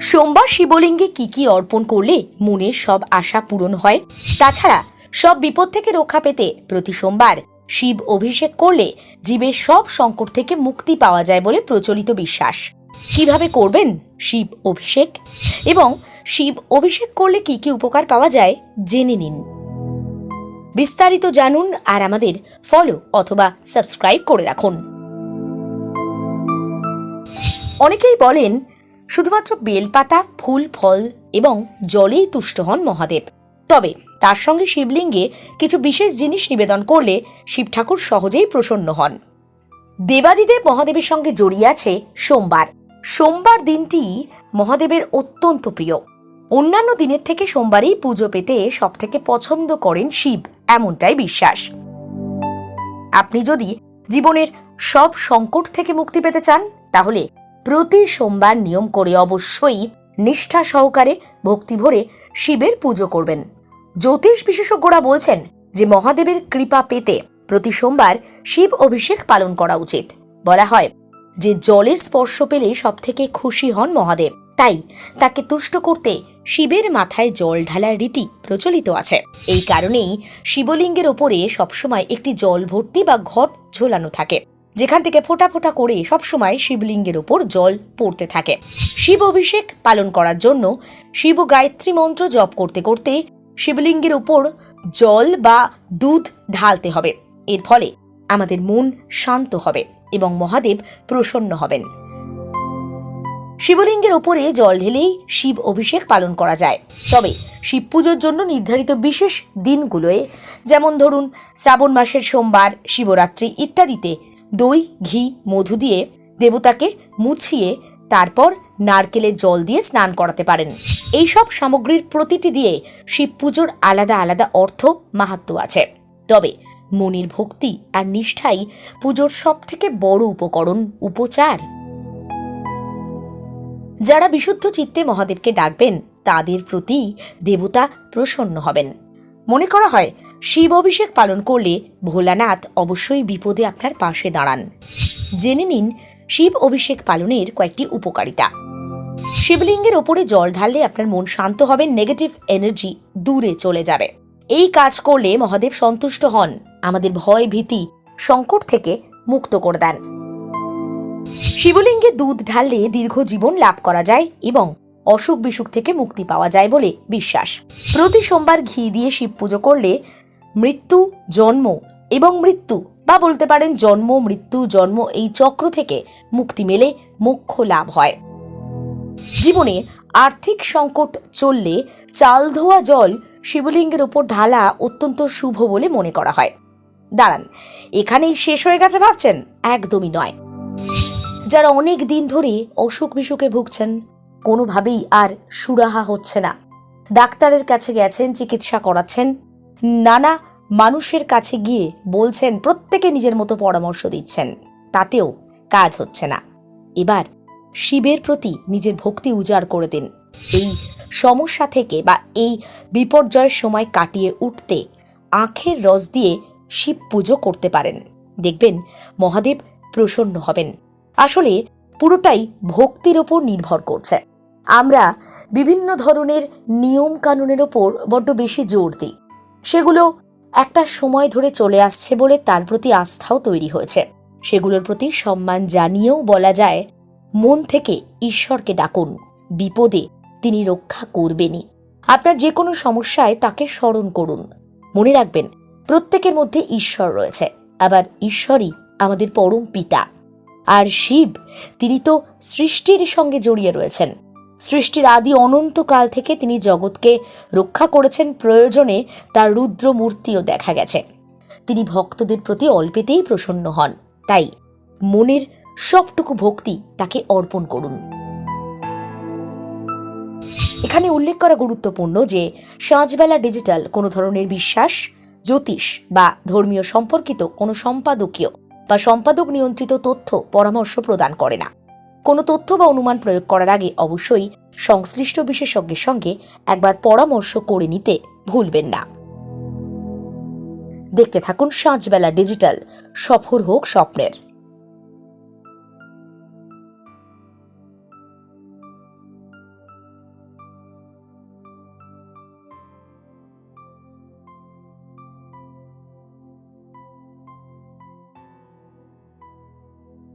সোমবার শিবলিঙ্গে কি কি অর্পণ করলে মনের সব আশা পূরণ হয়? তাছাড়া সব বিপদ থেকে রক্ষা পেতে প্রতি সোমবার শিব অভিষেক করলে জীবের সব সংকট থেকে মুক্তি পাওয়া যায় বলে প্রচলিত বিশ্বাস। কীভাবে করবেন শিব অভিষেক? এবং শিব অভিষেক করলে কি কি উপকার পাওয়া যায় জেনে নিন। বিস্তারিত জানুন আর আমাদের ফলো অথবা সাবস্ক্রাইব করে রাখুন। অনেকেই বলেন শুধুমাত্র বেলপাতা, ফুল, ফল এবং জলেই তুষ্ট হন মহাদেব। তবে তার সঙ্গে শিবলিঙ্গে কিছু বিশেষ জিনিস নিবেদন করলে শিব ঠাকুর সহজেই প্রসন্ন হন। দেবাদিদেব মহাদেবের সঙ্গে জড়িয়ে আছে সোমবার। সোমবার দিনটি মহাদেবের অত্যন্ত প্রিয়। অন্যান্য দিনের থেকে সোমবারেই পুজো পেতে সবথেকে পছন্দ করেন শিব, এমনটাই বিশ্বাস। আপনি যদি জীবনের সব সংকট থেকে মুক্তি পেতে চান, তাহলে প্রতি সোমবার নিয়ম করে অবশ্যই নিষ্ঠা সহকারে ভক্তি ভরে শিবের পুজো করবেন। জ্যোতিষ বিশেষজ্ঞরা বলছেন যে মহাদেবের কৃপা পেতে প্রতি সোমবার শিব অভিষেক পালন করা উচিত। বলা হয় যে জলের স্পর্শ পেলে সব থেকে খুশি হন মহাদেব। তাই তাকে তুষ্ট করতে শিবের মাথায় জল ঢালার রীতি প্রচলিত আছে। এই কারণেই শিবলিঙ্গের ওপরে সবসময় একটি জল ভর্তি বা ঘট ঝোলানো থাকে। যেখান থেকে ফোটা ফোটা করে সবসময় শিবলিঙ্গের ওপর জল পড়তে থাকে। শিব অভিষেক পালন করার জন্য শিব গায়ত্রী মন্ত্র জপ করতে করতে শিবলিঙ্গের ওপর জল বা দুধ ঢালতে হবে। এর ফলে আমাদের মন শান্ত হবে এবং মহাদেব প্রসন্ন হবেন। শিবলিঙ্গের ওপরে জল ঢেলেই শিব অভিষেক পালন করা যায়। তবে শিব পুজোর জন্য নির্ধারিত বিশেষ দিনগুলোয় যেমন ধরুন শ্রাবণ মাসের সোমবার, শিবরাত্রি ইত্যাদিতে দই, ঘি, মধু দিয়ে দেবতাকে মুছিয়ে তারপর নারকেলের জল দিয়ে স্নান করাতে পারেন। এইসব সামগ্রীর প্রতিটি দিয়ে শিব পুজোর আলাদা আলাদা অর্থ, মাহাত্ম আছে। তবে মনের ভক্তি আর নিষ্ঠাই পুজোর সব থেকে বড় উপকরণ, উপচার। যারা বিশুদ্ধ চিত্তে মহাদেবকে ডাকবেন, তাদের প্রতি দেবতা প্রসন্ন হবেন। মনে করা হয় শিব অভিষেক পালন করলে ভোলানাথ অবশ্যই বিপদে আপনার পাশে দাঁড়ান। জেনে নিন, শিব অভিষেক পালনের কয়েকটি উপকারিতা। শিবলিঙ্গের ওপরে জল ঢাললে আপনার মন শান্ত হবে নেগেটিভ এনার্জি দূরে চলে যাবে। এই কাজ করলে মহাদেব সন্তুষ্ট হন, আমাদের ভয় ভীতি সংকট থেকে মুক্ত করে দেন। শিবলিঙ্গে দুধ ঢাললে দীর্ঘ জীবন লাভ করা যায় এবং অসুখ বিসুখ থেকে মুক্তি পাওয়া যায় বলে বিশ্বাস। প্রতি সোমবার ঘি দিয়ে শিব পুজো করলে মৃত্যু, জন্ম এবং মৃত্যু বা বলতে পারেন জন্ম, মৃত্যু, জন্ম এই চক্র থেকে মুক্তি মেলে, মোক্ষ লাভ হয়। জীবনে আর্থিক সংকট চললে চাল ধোয়া জল শিবলিঙ্গের ওপর ঢালা অত্যন্ত শুভ বলে মনে করা হয়। দাঁড়ান, এখানেই শেষ হয়ে গেছে ভাবছেন? একদমই নয়। যারা অনেক দিন ধরে অসুখ বিসুখে ভুগছেন, কোনোভাবেই আর সুরাহা হচ্ছে না। ডাক্তারের কাছে গেছেন, চিকিৎসা করাচ্ছেন নানা মানুষের কাছে গিয়ে বলছেন, প্রত্যেকে নিজের মতো পরামর্শ দিচ্ছেন। তাতেও কাজ হচ্ছে না। এবার শিবের প্রতি নিজের ভক্তি উজাড় করে দিন। এই সমস্যা থেকে বা এই বিপর্যয়ের সময় কাটিয়ে উঠতে আখের রস দিয়ে শিব পুজো করতে পারেন। দেখবেন মহাদেব প্রসন্ন হবেন। আসলে পুরোটাই ভক্তির ওপর নির্ভর করছে। আমরা বিভিন্ন ধরনের নিয়ম কানুনের ওপর বড্ড বেশি জোর দিই। সেগুলো একটা সময় ধরে চলে আসছে বলে তার প্রতি আস্থাও তৈরি হয়েছে। সেগুলোর প্রতি সম্মান জানিয়েও বলা যায়, মন থেকে ঈশ্বরকে ডাকুন, বিপদে তিনি রক্ষা করবেনই। আপনার যে কোনো সমস্যায় তাকে স্মরণ করুন। মনে রাখবেন, প্রত্যেকের মধ্যে ঈশ্বর রয়েছে, আবার ঈশ্বরই আমাদের পরম পিতা। আর শিব, তিনি তো সৃষ্টির সঙ্গে জড়িয়ে রয়েছেন। সৃষ্টির আদি অনন্তকাল থেকে তিনি জগৎকে রক্ষা করেছেন। প্রয়োজনে তার রুদ্র মূর্তিও দেখা গেছে। তিনি ভক্তদের প্রতি অল্পেতেই প্রসন্ন হন। তাই মনের সবটুকু ভক্তি তাকে অর্পণ করুন। এখানে উল্লেখ করা গুরুত্বপূর্ণ যে সাঁঝবেলা ডিজিটাল কোনো ধরনের বিশ্বাস, জ্যোতিষ বা ধর্মীয় সম্পর্কিত কোনো সম্পাদকীয় বা সম্পাদক নিয়ন্ত্রিত তথ্য পরামর্শ প্রদান করে না। কোনো তথ্য বা অনুমান প্রয়োগ করার আগে অবশ্যই সংশ্লিষ্ট বিশেষজ্ঞের সঙ্গে একবার পরামর্শ করে নিতে ভুলবেন না। দেখতে থাকুন সাঁঝবেলা ডিজিটাল। সফর হোক স্বপ্নের।